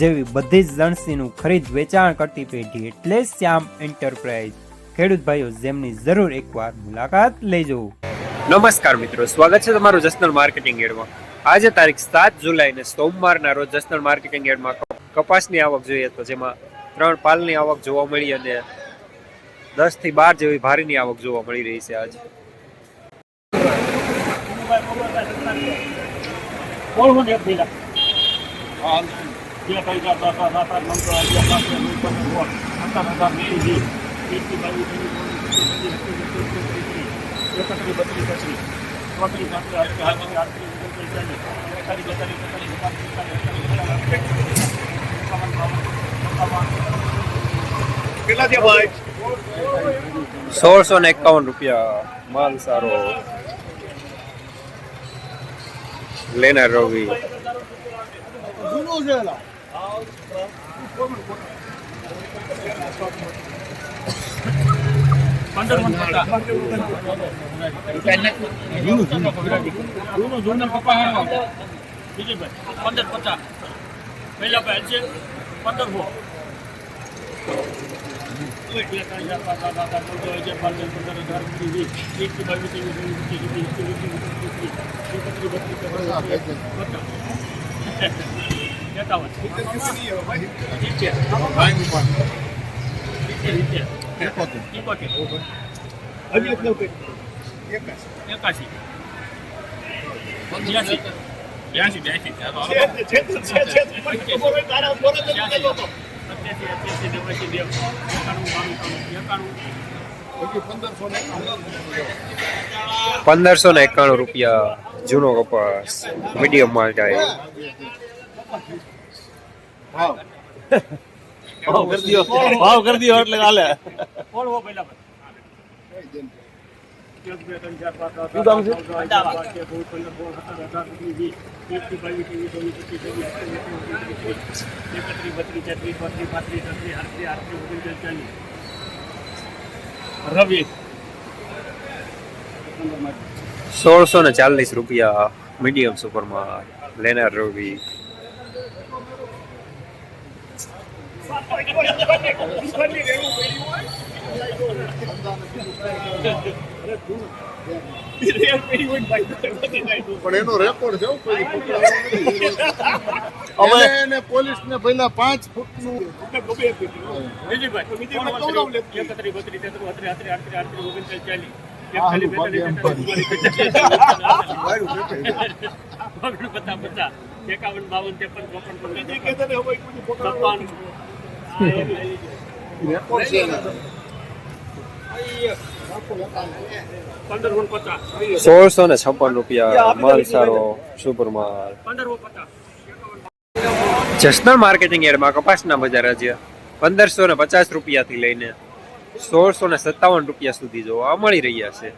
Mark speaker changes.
Speaker 1: જેવી બધી જ લણસીનું ખરીદ વેચાણ કરતી પેઢી એટલે શ્યામ એન્ટરપ્રાઇઝ. ખેડૂત ભાઈઓ જેમની જરૂર એકવાર મુલાકાત લેજો. નમસ્કાર મિત્રો સ્વાગત છે તમારું જસનલ માર્કેટિંગ એડમાં. આજે તારીખ સાત જુલાઈને સોમવારના રોજ જસનલ માર્કેટિંગ એડમાં કપાસની આવક જોઈએ તો જેમાં ત્રણ પાલની આવક જોવા મળી અને દસથી બાર જેવી ભારીની આવક જોવા મળી રહી છે આજે.
Speaker 2: કોણ કોણ એક ભેગા જે પૈસા દસ સાત આઠ નવ દસ અગિયાર બાર તેર ચૌદ પંદર સોળ સત્તર અઢાર વીસ વીસ એકવીસ બાવીસ એકત્રીસ બત્રીસ ત્રીસ ચોત્રીસ પાંત્રીસ આડત્રીસ આડત્રીસ આડત્રીસ ઓગણત્રીસ ચાલીસ એકતાલીસ બેતાલીસ તેતાલીસ ચુમ્માલીસ પિસ્તાલીસ એકાવન બાવન પંચાવન
Speaker 3: કેટલા થયા ભાઈ
Speaker 1: સોળસો ને એકાવન રૂપિયા માલ સારો લેનાર રવિ
Speaker 3: જૂનું છે એલા.
Speaker 2: પંદર મણ પચાસ જૂનું જૂનું પપ્પા હારો બીજી ભાઈ પંદર પચાસ પહેલા ભાઈ છે પંદર હો બે ત્રણ ચાર પાંચ સાત આઠ આઠ નવ દસ અગિયાર બાર તેર પંદર અઢાર ઓગણીસ વીસ એકવીસ બાવીસ ત્રેવીસ ચોવીસ પચીસ છવ્વીસ સત્યાવીસ અઠ્યાવીસ ઓગણત્રીસ બત્રીસ તેત્રીસ પચાસ એકાવન સિત્તેર સિત્તેર
Speaker 3: એકોતેર.
Speaker 2: એકોતેર
Speaker 3: હજી એક નવ પેજ. એકાશી.
Speaker 2: એકાશી બ્યાસી બ્યાસી બ્યાસી
Speaker 3: છે, છે, છે, છે, છે. મને ખબર હોય તારા ઉપર જ નથી કહેતો હતો.
Speaker 2: સત્યાસી અઠ્યાસી નેવાસી નેવું એકાણું બાણું ત્રાણું એકાણું
Speaker 3: હજી પંદરસો ને
Speaker 1: પંદરસો ને એકાણું રૂપિયા જૂનો કપાસ મીડિયમ માલ જાય
Speaker 3: ભાવ.
Speaker 4: ભાવ કરી દ્યો ભાવ કરી દ્યો એટલે હાલે.
Speaker 2: કોણ હો પહેલા રવિ.
Speaker 1: સોળસો ને ચાલીસ રૂપિયા મીડિયમ સુપરમાં લેનાર રવિ.
Speaker 3: પણ એનો રેકોર્ડ છે હો, કોઈ પકડાયો નથી.
Speaker 4: અમે-
Speaker 3: એને એને પોલીસને પહેલા પાંચ કહું ને,
Speaker 2: એકાવન બાવન ત્રેપન ચોપન
Speaker 1: સોળસો ને છપ્પન રૂપિયા માલ સારો સુપર માલ જસનલ માર્કેટિંગ એડમાં કપાસના બજાર આજે પંદરસો ને પચાસ રૂપિયાથી લઈને સોળસો ને સત્તાવન રૂપિયા સુધી જોવા મળી રહ્યા છે.